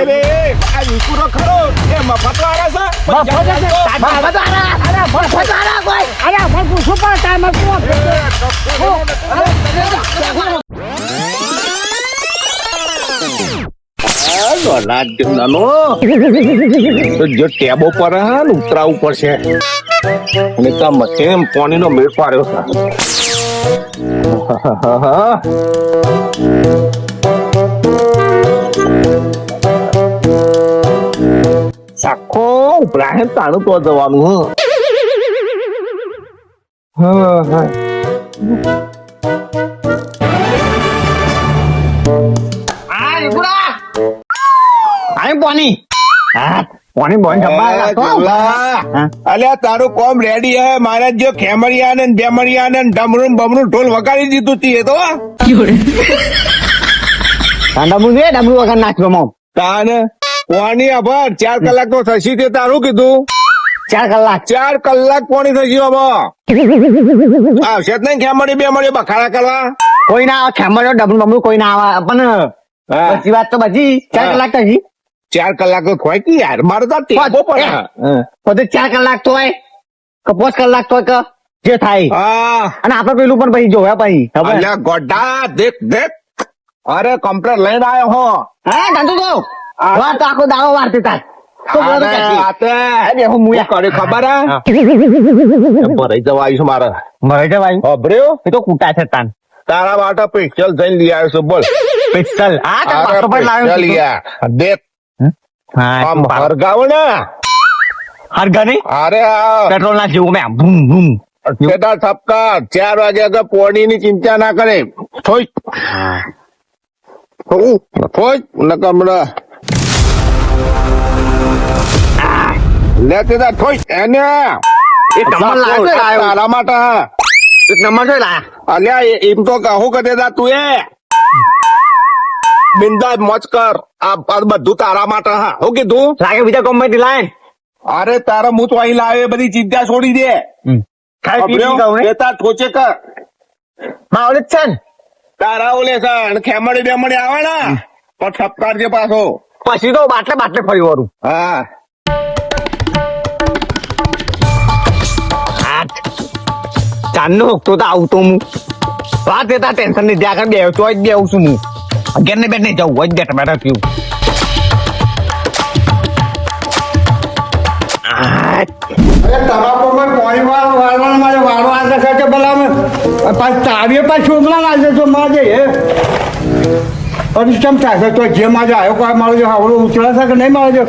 એટલે આ વિકુરો ખરો? એ મફત વાળા છે. પણ મફત વાળા. અરે, મફત વાળા કોઈ. અરે, પણ મને શું આપે? જો ટેબો પર હે ઉતરાવું પડશે અને ત્યાં મથે પાણીનો મેળ પાડ્યો છે તાણું તો જવાનું હ. હા હા. આય પોની. હા, પોની બોન ડબ્બા અલ્યા તારું કોમ રેડી હે? મારે જો ખેમરિયા ને બેમરિયા ને ડમરું બમરું ઢોલ વગાડી દીધું તી એ તો. ડમરું છે, ડમરું વગર. તાન? પોણી આભાર. ચાર કલાક તો થશી તે તારું કીધું. ચાર કલાક. ચાર કલાક પોણી થશી હવે આવશે જ નહીં બે મળી બખાડા કરવા. કોઈ ના આવે ખેમરો ડબલું બબલું કોઈ ના આવે. પણ હા. વાત તો બધી. ચાર કલાક તો ચાર કલાક તો ખોય કે યાર? મારે તો ટેબો પડે. બધું ચાર કલાક તો હોય કે પાંચ કલાક તો કે જે થાય. હા. અને આપડે પેલું પણ પછી જોયા પછી ગોડા દેખ દેખ. અરે કમ્પ્લેટ લઈને આવ્યો હો. હા ગાંધુ તો. વાત આખો દાવો વારતી તાન. તારા માટે પિસ્ટલ જઈને લઈ આવ્યો છું બોલ. પારો. હરગાવ ને. હરગા અરે પેટ્રોલ ના જેવું મેં ભૂમ ઠપકા ચાર વાગ્યા તો પોણી ની ચિંતા ના કરે. થોઈ. થોઈ. નકર હમણાં લે તે થોઈ એને. એ કમળ લાવ્યો છે, તારા માટે. એક નંબર છે લાયા. અલ્યા એમ તો કહું કે દેતા તું એ. બિંદા મોજ કર. આ બધું તારા માટે હા. હું કીધું? લાગે બીજા કોમ્બેટી લાય. અરે તારા હું તો અહીં લાવે બધી ચિંતા છોડી દે. ખાઈ પી પી એ તાર ઠોચે કર. માં ઓલે જ છે તારા ઓલે અને ખેમડી બેમડી આવે ને પણ પાછો. પછી તો બાટલે બાટલે ફરી વરું. હા. ચાંદનો હોકતો તો આવતો હું. વાત ટેન્શન નહીં ત્યાં આગળ બે ચોઈ જ બેવું છું હું. અગિયાર ને બેટ નહીં જવું હોય જ બેઠા અમે? પાછું ચાવીએ પાછું છોકરા લાગે તો મારે કેમ થાય? તો જે મારે આવ્યો કોઈ મારો જો આવડું છે કે નહીં મારો જો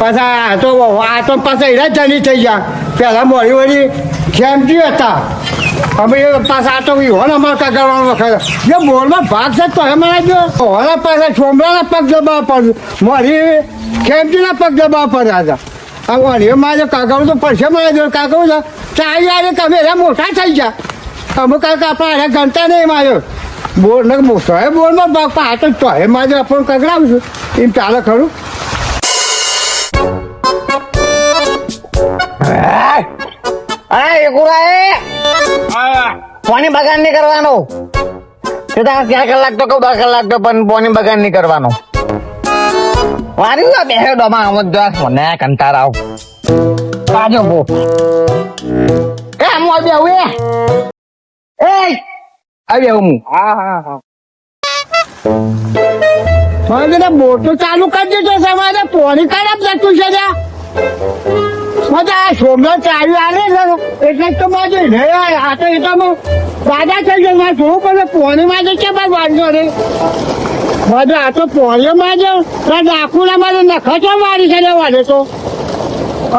પાછા આ તો આ તો પાછા એના ચાલી થઈ ગયા. પહેલાં મોડી વળી ખેમતી હતા. અમે પાછા આ તો હોન અમારે કાઢવાનો વખત. જે મોરમાં ભાગ છે તો એમ જો હોના પાછા છોમરાના પગ દબાવ પર મોડી ખેમતીના પગ દબાવ પડ્યા હતા. આ વાણીએ મારે કાકાઓ તો પડશે મારે જો કાકાઓ તો ચાલી આવે કે અમે મોટા થઈ ગયા. અમુક કાકા આપણે ગણતા નહીં માર્યો બોર ને હે બોરમાં ભાગ પા તો તો. હે મારે આપણને કગડાવશું. એમ ચાલે ખરું. અરે એકુરા એ પાણી બગાડ નહીં કરવાનો. તે તારે ચાર કલાક તો કહું દસ કલાક તો પણ પોની બગાડ નહીં કરવાનો. વાર્યું આ બે ડોમા આમ જ જો મને કંટાળ આવ. પાજો બો કામ આવ્યા આવી આવું એ એ આવી આવું હું હા હા. હા મારે કીધું ચાલુ કરી દેજો સવારે. પોણી ખરાબ જતું છે ત્યાં મજા આ સોમનાથ ચાવી આલે છે એટલે જ તો મારે ને આ તો એ તો હું દાદા થઈ ગયો. મારે જોવું પડે પોણી માં છે બાર વાંધો નહીં મારે આ તો પોણીઓ માં છે. ડાકુના મારે નખતો મારી છે વાળે તો.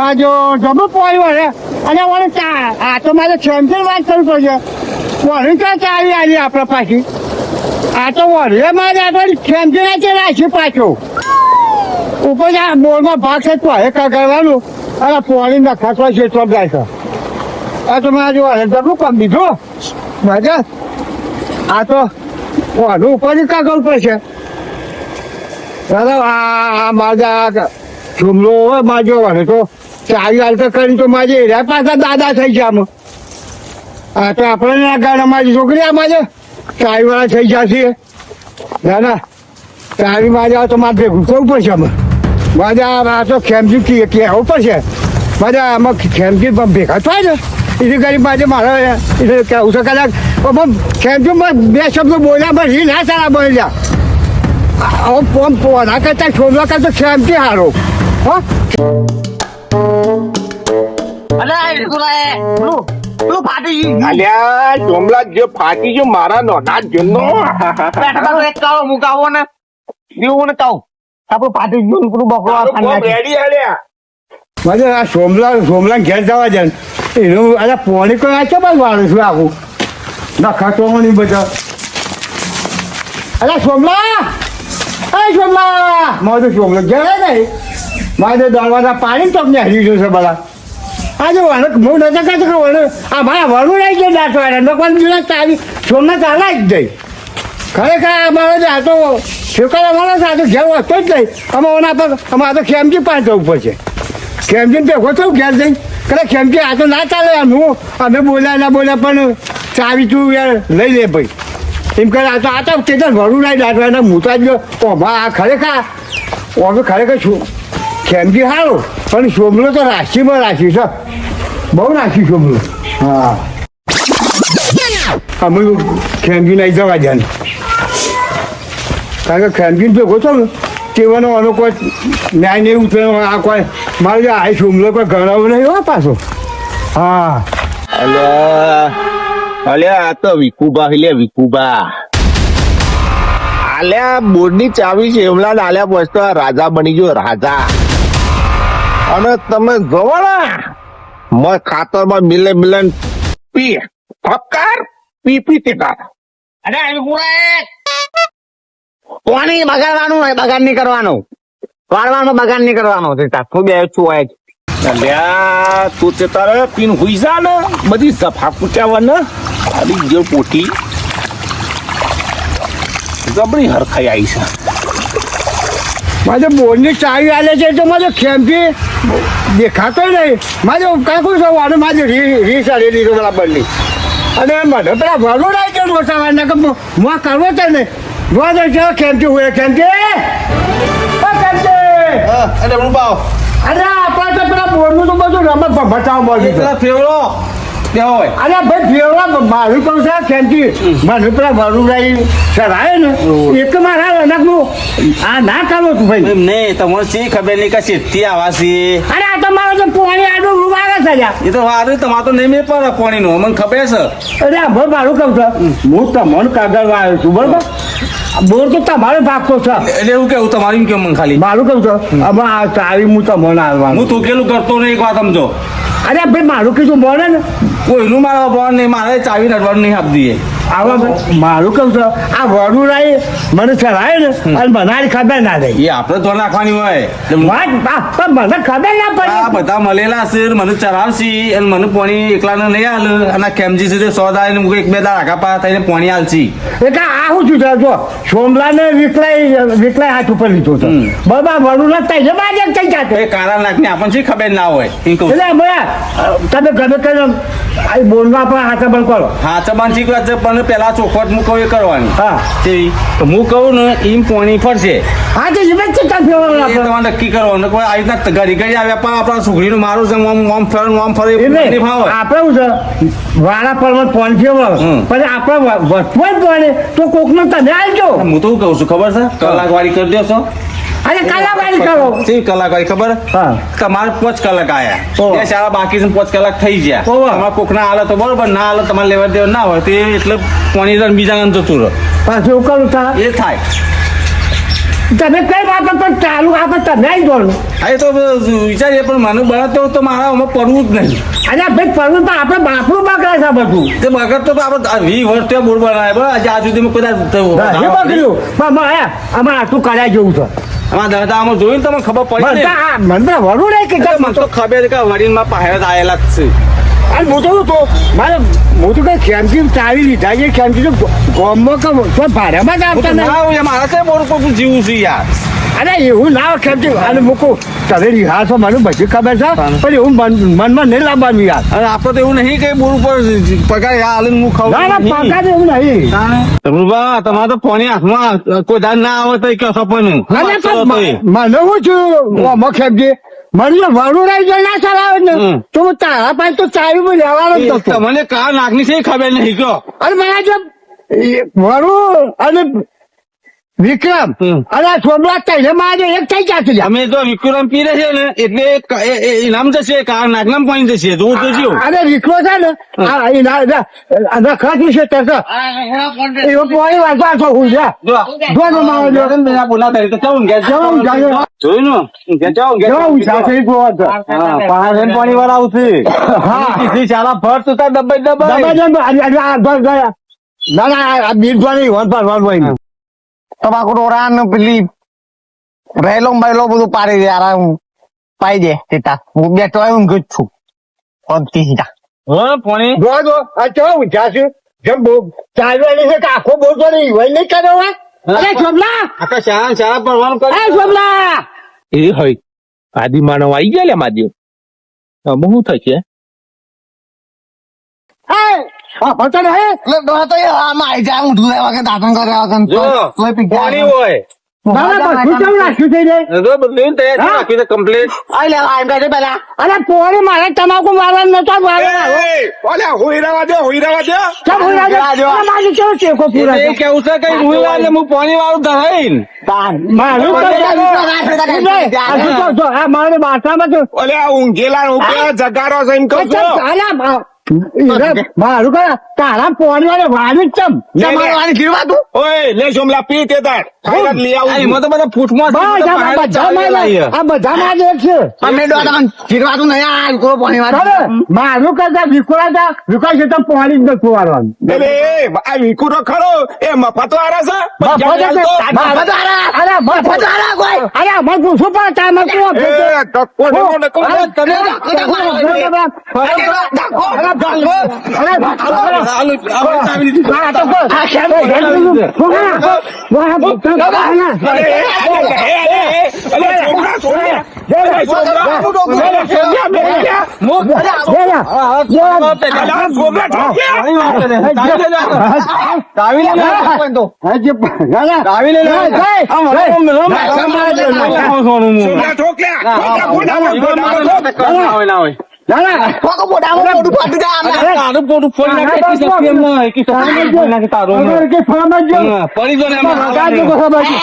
આ જો જબો વળે. અને વળે આ તો મારે છેમથી વાત કરવી પડશે. પોણી તો ચાવી આવી આપણે પાછી. આ તો વળે મારે આપણે તો ખેમતી નાખી રાખી પાછું. ઉપર આ બોરમાં ભાગ છે, તો હે કરવાનું. અને પોણી નખાતો છે, તો જાય છે. આ તો મારે જોવા જબરું કામ દીધો મજા? આ તો ઓનું ઉપર કા કરવું પડશે દાદા, આ મારા જુમલો હોય, મારે જોવાનું તો. ચાલી હાલ તો કરી, તો મારે એરા પાછા દાદા થઈ ગયા આમાં. આ તો આપણે ના ગાડા મારી છોકરી આ મારે ચાવી વાળા થઈ જશે ના ના. તારી મારે આ તો મારે ભેગું કરવું પડશે અમે માજા આ તો ખેમજી કે કહેવું પડશે. માજા આમાં ખેમજી પણ ભેગા થાય ને એટલે કરી મારે મારે એટલે કહેવું છે કદાચ આમાં ખેમજીમાં બે શબ્દો બોલ્યા પણ રી ના સારા બોલ્યા. હવે ફોન પોના કરતા છોડવા કરતા ખેમજી હારો. હા? અરે આ એકુરા એ પેલું ફાટી ગયું. અલ્યા જોમલા જે ફાટી ગયો મારા નોના જન્નો બેઠા તારું એક કાળો મુકાવો ને. એવું ને કહું આપણું ફાટી ગયું ને પેલું બકરો. રેડી અલ્યા મારે આ? સોમલા સોમલા ઘેર જવા જાય એનું અરે પોણી કોઈ આ બસ વાળું છું આખું નખા તો નહીં બધા. અરે સોમલા! અરે સોમલા! મારે તો સોમલો ઘેર નહીં. મારે તો દરવાજા પાણી તમને હરી ગયું છે બધા આજે વણ હું નતા કહેતો કે વણ આ મારા વણું રહી ગયો દાંતવાળા. ભગવાન જુના ચાવી સોમનાથ ચાલા જ જઈ ખરેખર અમારે તો આ તો શેકાળા માણસ આ તો ઘેર વધતો જ નહીં. અમે ઓના પર અમે આ તો ખેમજી પાસે જવું પડશે. ખેમજી ભેગો થયું ઘેર જઈ કરે ખેમજી આ તો ના ચાલે આમ હું. અમે બોલ્યા ના બોલ્યા પણ ચાવી તું યાર લઈ લે ભાઈ. એમ કરે આ તો આ તો તો ભરું નહીં દાટવાના હું તો જ ઓમાં આ ખરેખર અમે ખરેખર શું? ખેમજી સારું પણ સોમલો તો રાશિમાં રાશિ છે. બહુ રાશિ સોમલો હા અમે ખેમજી નહીં જવા જાય કારણ કે ખેમજી ભેગો છો ને તેવાનો આનો કોઈ ન્યાય નહીં ઉતરે આ કોઈ મારે જે આ સુમલો કોઈ ગણાવો નહીં હોય પાછો હા અલ્યા અલ્યા આ તો વિકુબા લે વિકુબા આલ્યા બોર્ડની ચાવી છે એમલા આલ્યા પછી રાજા બની ગયો રાજા અને તમે જોવો મત ખાતરમાં મિલે મિલે પી ફક્કાર પી પી ટીકા અરે આવી એકુરા કોની બગાડવાનું હોય બગાડ નહીં કરવાનું વાળવાનો બગાડ નહીં કરવાનો તે તારું બે છું હોય અલ્યા તું તે તારે પીન હુઈ જા ને બધી સફા કુટ્યાવા ને ખાલી જે પોટી જબરી હરખાઈ આવી છે મારે બોર્ડની ચાવી આલે છે તો મારે ખેમજી દેખાતો નહીં. મારે કાકું છું અને મારે રી રી સારી લીધો બરાબરની. અને મને પેલા ભરવું રાઈ ગયો મોટા ને કે હું કરવો છે ને. હું તો છે ખેમજી હોય ખેમજી એટલે હું બાવ અરે આપણે તો પેલા બોર્ડનું તો બધું રમત ભટાવ મળી પેલા ફેવડો હોય. અરે ભાઈ ફેરવા મારું કહું છે ખેમજી મને પેલા વરુરાઈ સરાય ને એક મારા રનકનું આ ના કરો તું ભાઈ. નહીં તમને શી ખબર નહીં કે ચેતથી આવાસી અરે આ તો મારો તો પોણી આડું રૂમ આવે છે લ્યા. એ તો વારું તમારે તો નહીં મેં પડે પાણીનું મને ખબર છે. અરે આ ભાઈ મારું કહું છે. હું તમને કાગળ આવ્યો છું બરોબર? બોર તો તમારે ભાગતો છે. એટલે એવું કેવું તમારી કેમ મને ખાલી? મારું કહું છું હવે આ ચાવી હું તમને આવવાનું હું તૂકેલું કરતો નહીં એક વાત સમજો. અરે ભાઈ, મારું કીધું બોલે ને. કોઈનું મારા બોલ નહીં, મારે ચાવી નડવાનું નહીં આપી દઈએ આવા મારું કહું છું આ વડું રાય મને ચડાય ને અને બનારી ખબર ના રહી. એ આપણે તો નાખવાની હોય. પણ મને ખબર ના પડે. આ બધા મળેલા છે મને ચરાવશી અને મને પોણી એકલાને નહીં હાલ અને કેમજી સુધી સો દાય ને એક બે દાડા આગા પા થઈને પોણી હાલશી એટલે આ હું છું જો સોમલા ને વિકલાય વિકલાઈ હાથ ઉપર લીધો છે. બરાબર વડું ના તઈ જવા દે થઈ જાતે. એ કારા નાખની આપણને શી ખબર ના હોય એટલે અમે તમે ગમે કઈ બોલવા પણ હાથે બંધ કરો. હાથ બંધ ઠીક વાત છે પણ પેલા ચોખવટ હું કહું એ કરવાની. હા. કેવી તો હું કહું ને એમ પોણી ફરશે. હા તો એમ જ. તમારે નક્કી કરવાનું. કોઈ આવી રીતના ઘડી ઘડી આવ્યા પણ આપણા છોકરીનું મારું છે આમ આમ ફરે આમ ફરે નહીં. ફાવે. આપણે શું છે? વાળા પર ફોન હમ. પછી આપણે વસ્તુ જ પડે તો કોકનો તમે આવજો. હું તો કહું છું ખબર છે? કલાક વાળી કરી દેશો. અરે કલાકારી કરો. શી કલાક વાળી ખબર? હા. તમારે પાંચ કલાક આયા. ત્યાં સારા બાકી છે પાંચ કલાક થઈ ગયા. તમારે કોકના હાલે તો બરોબર ના હાલે તમારે લેવા દેવા ના હોય તે એટલે પાણી રન બીજા ને જતું રહે. પાછું કરું તા. એ થાય. તમે કઈ વાત પણ ચાલુ આપણે તમે દો હા એ તો વિચારીએ પણ મને બનાવતો તો મારા આમાં પડવું જ નહીં. અરે ભાઈ પડવું તો આપણે બાપરું બગડે છે બધું. તે બગડ તો આપણે વી વર્ષ ત્યાં બોર બનાવે આજે આજુ સુધી કદાચ બગડ્યું. અમારે આટલું કરાય જેવું છે. અમારા દાદા આમાં જોયું તમને ખબર પડી મને ને? તો વડું કે મને તો ખબર કે વડીલમાં જ આયેલા જ છે. અને હું તો તો મારે હું તો કઈ ખેમથી ચાવી લીધા છે ખેમથી તો ગોમમાં કે કોઈ ભાડામાં જ તો આવતા ના નહીં મારા છે બોર કોઈ જીવું છું યાર. અરે એવું ના ખેંચી અને મૂકું તમે રિહાસો મને બધી ખબર છે. પણ એવું મન- મનમાં નહીં લાવવાનું યાર. અને આપણે તો એવું નહીં કે બોર ઉપર પગાર યાર હાલીને હું ખાઉં. ના ના પગાર એવું નહીં. ધમરુભા, તમારે તો ફોન હાથમાં કોઈ દાન ના આવે તો કશો પણ. મને હું છું? ઓમો ખેમજી મને જાય ના ચલાવે ને. તો હું તારા પાસે તો ચાવી માં લેવાનો જ. તમને કા નાખની છે ખબર નહીં કયો અને મને જો વરુ અને વિક્રમ અરે સોમનાથ તઈને મારે એક થઈ જશે. અમે તો વિક્રમ પીરે છે ને એટલે ક- ઇનામ જશે કાર નાખનામ પાણી જશે જોવું તો જો અરે વિક્રો છે ને આ એના એના ખાતું છે તે તો. એવો પોણી વાંચવા છો હું જો જો ને બોલા તારી તો ઘેર જાઓ. જાઉં, જાઉં. જોયું ને ઘેર જાઓ, ઘેર જો જાઓ. હું સાથે જ હા, પહાડ પાણી વાળા આવશે હા. સીધી ચાલા ફર તું તાર દબાઈ દબાઈ. દબાઈ દે, આજે- આજે આ ગયા. ના ના આ બીજ પાણી વન પર વન હોય. તમાકુ ડોરા ને પેલી રહેલો બહેલો બધું પાડી દે યાર હું પાઈ દે સીતા હું બેઠો હોય ગયું છું. પગથી સીતા હા, પોણી. જો જો આ ચો ઊંચા છે? જેમ બહુ ચાલવાની છે કે આખો બહુ તો નહીં હોય નહીં કરે હોય અરે છોમલા આખા શાળા શાળા ભરવાનું કરે એ છોમલા એ હોય આદિ માનવ આવી ગયા લે માધ્યમ બહુ થશે? ભણતો હે. એટલે ડોહા તો યાર આમાં આઈ જાય ઊંધું રહેવા કે દાંતણ કરે વગર જો તોય પી પાણી હોય. દે તમાકુ મારવાનું નતો દે દે કેવો એ છે? કઈ હું પાણી વાળું ધરાઈને. મારું તો બાથામાં તો જગારો છે મારું કા તારા પોણી વાળે વાળી જ ચમ. તમારે વાળી ગીરવા તું. ઓય લે જોમલા પી તે તાર. ખાઈને લઈ આવું એમાં તો બધા ફૂટમાં બધા આ બધા માં આ બધા માં જ છે. અમે દોડા ગીરવા તું નહીં આ કોઈ પોણી વાળે. મારું કરતા વિકુરા તા છે તો પોણી જ નથી વાળવાનું. એટલે એ આ વિકુરો ખરો. એ મફત વાળા છે. મફત વાળા. અરે મફત વાળા કોઈ. અરે મને પૂછવું પણ તા ધક્કો ધક્કો. તમે છોકરા, છોકરા, ના, રમ, ના, રમ, ના, ના. રમ, સોનું મું. મોઢું ફાટી આમને. અરે, તારું પોતું ફોડી નાખે, ના, એકવીસ ના, ના હોય? એકવીસ તારે નાખે તારું? અગર કે ફાર્મમાં જો. પડી જો ને એમાં.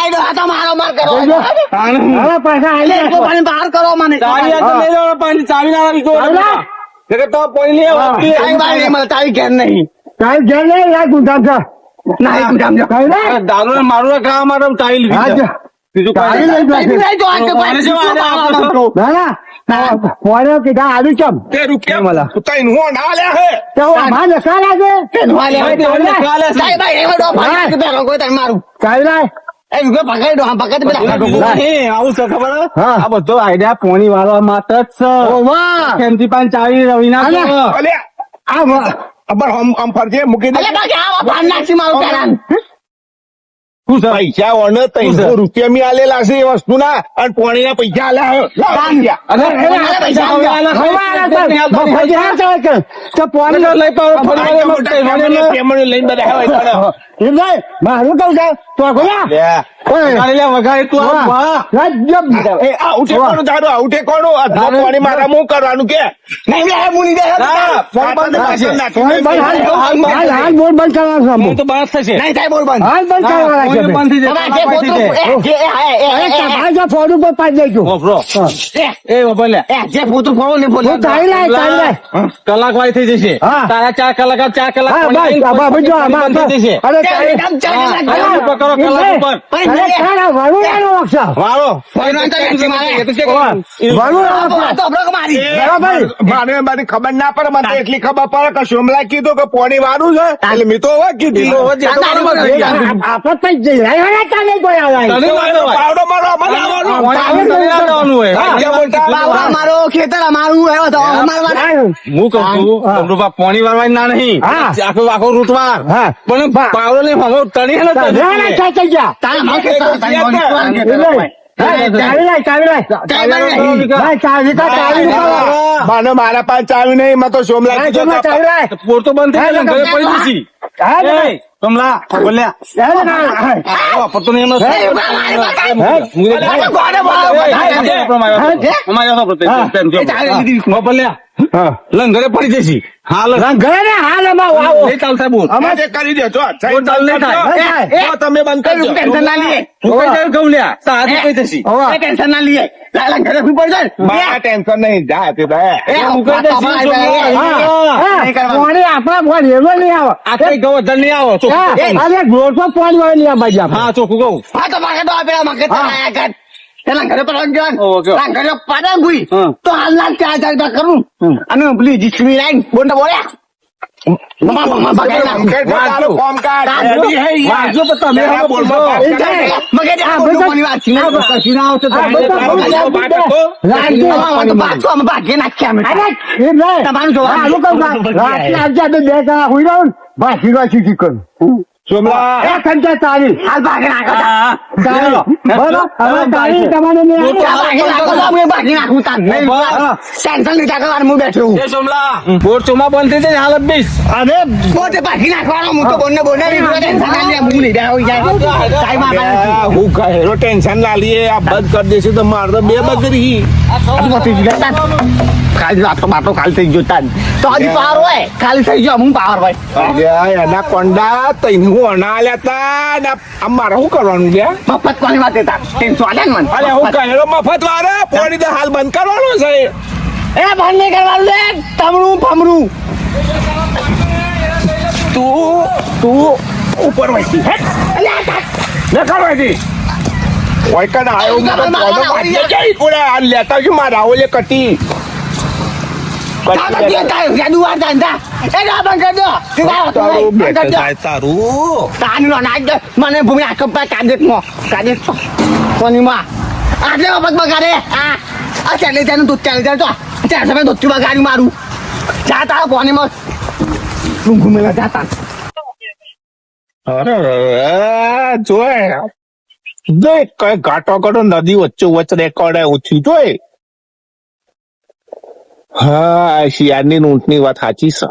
એ તો મારો કરો જો. પાણી બહાર કરો મને ચાવી તો પાણી ચાવી ના આવી જો. તો તારી ઘેર નહીં ઘેર લે, જા. દારૂ ખાવા માટે લીધી. જો. બીજું કાંઈ તો વાળે? ના, ના. લે હે તો માં લાગે તે કોઈ મારું. એ પકડી પકડી આવું છે ખબર હા. આ બધો આઈડિયા પોણી વાળવા માટે જ છે. ઓ વાહ. કેમથી પાન ચાવી રવિના અલે. આ. અબર હમ હમ ફરજે મૂકી દે. અલે બાકી નાખી મારું પેલા? પૈસા ઓને ત્રણસો રૂપિયા મી આલેલા છે એ વસ્તુ ના અને પૈસા આલ્યા. મારું છે? તો કરવાનું કે. બંધ થશે. હાલ હાલ બંધ તમારે ફોન ઉપર પાડી દેજો. એ, જે પોતું ને બોલ. તારી લાય તારી લાય. કલાક વાળી થઈ જશે. તારા ચાર કલાક ચાર કલાક જો જશે. અરે. પકડો ઉપર. વાળો. ખબર ના પડે મને એટલી ખબર પડે કે સોમલા કીધું કે પોણી વાળું છે? એટલે મેં તો હવે કીધી. તો પાણી વારવા ના જવાનું હોય. હા, ક્યાં બોલતા? બાબા મારો ખેતર અમારું આવ્યો તો અમારું હા. હું કહું છું હા. અમરુભા પોણી વાળવાની ના નહીં. આખો આખો રૂટવાર પણ પાવડો ને હમો તણી મારા પાસે ચાવી નહીં તો સોમલા પૂરતું બંધ થઈ ગયો પડી હા, જશી બધા. એ ચાવી લીધી. લંગરે પડી જશે. હાલ. લંગરે ને? હાલ અમાર આવો. એ ચાલતા બોલ. અમે જે કરી દે તો બોલ ચાલ નહીં થાય. એ, તમે બંધ કઈ કરી ટેન્શન ના લીએ હું. કઈ જાય કહું લ્યા હાથે કઈ થશી. હોવે. ટેન્શન ના લીએ લાલા ઘરે ફી પડી જાય મારા ટેન્શન નહીં. જા તે એ, હું. કઈ તમારા હા. પાણી આપણા ફોન એવો નહીં આવો. આ કઈ ગવર્ધન નહીં આવો. ચોખ્ખું હા, કહું. અરે દોઢસો નહીં આવે આપણે. હા ચોખ્ખું કહું. હા તો માગે તો આપેલા માગે તો આયા ઘરે પર જવાન ઘરે પાડા ગુઈ તો હાલના ચાર ચાર કરું. અને પેલી જીસમી લાઈન બોલ્યા તારું. રેડી પણ તારે તારે. અરે. તમારું જોવા બે કલાક હોય રહો ને. ભાસી વાસી શીખવાનું. સોમલા એ ખંચા ચાલી. હાલ ભાગી નાખો તા. હા, ચાલી. બરાબર? હવે ચાલી તમારે. આ ભાગી નાખો તો અમે ભાગી નાખું હા. ટેન્શન લીધા કરવાનું હું બેઠો. એ સોમલા બોર ચોમા બંધ થઈ જાય હાલત બીસ અરે, પોતે ભાગી નાખવાનો હું તો બોલને બોલને ટેન્શન ના લે હું લીધા હોય જાય સાહેબ આ હું કહેરો ટેન્શન ના આ બંધ કરી દેશે તો મારે તો બે બકરી આ પતી ગયું તાન. કાલ રાતો ખાલી થઈ ગયો તાન. તો હજી પાવર હોય? ખાલી થઈ ગયો હું પાવર હોય. એના કોંડા તઈને હું અના લેતા ને આ શું કરવાનું બે મફત કોની વાત હતા ટેન્શન આલે મને. અરે હું કહેલો મફત વારે? પોણી દે હાલ બંધ કરવાનો છે. એ બંધ નહીં કરવાનું લે. તમરું ફમરું તું તું ઉપર વહીતી હે ને કરવાથી ઓય આયો એ મારો લેતા જ મારા ઓલે કટી. મને ભૂમિ આખો પા કાદેત મો કોની માં આટલે વખત બગાડે આ આ ચાલે ચાલે દૂધ ચાલે ચાલે તો ચાર સમય દૂધ બગાડી મારું જા કોની માં ઘૂમેલા જાતા અરે જોય કઈ ઘાટો કરો નદી વચ્ચે વચ્ચે રેકોર્ડ ઓછી જોય હા શિયાળની ઊંટની વાત સાચી છે.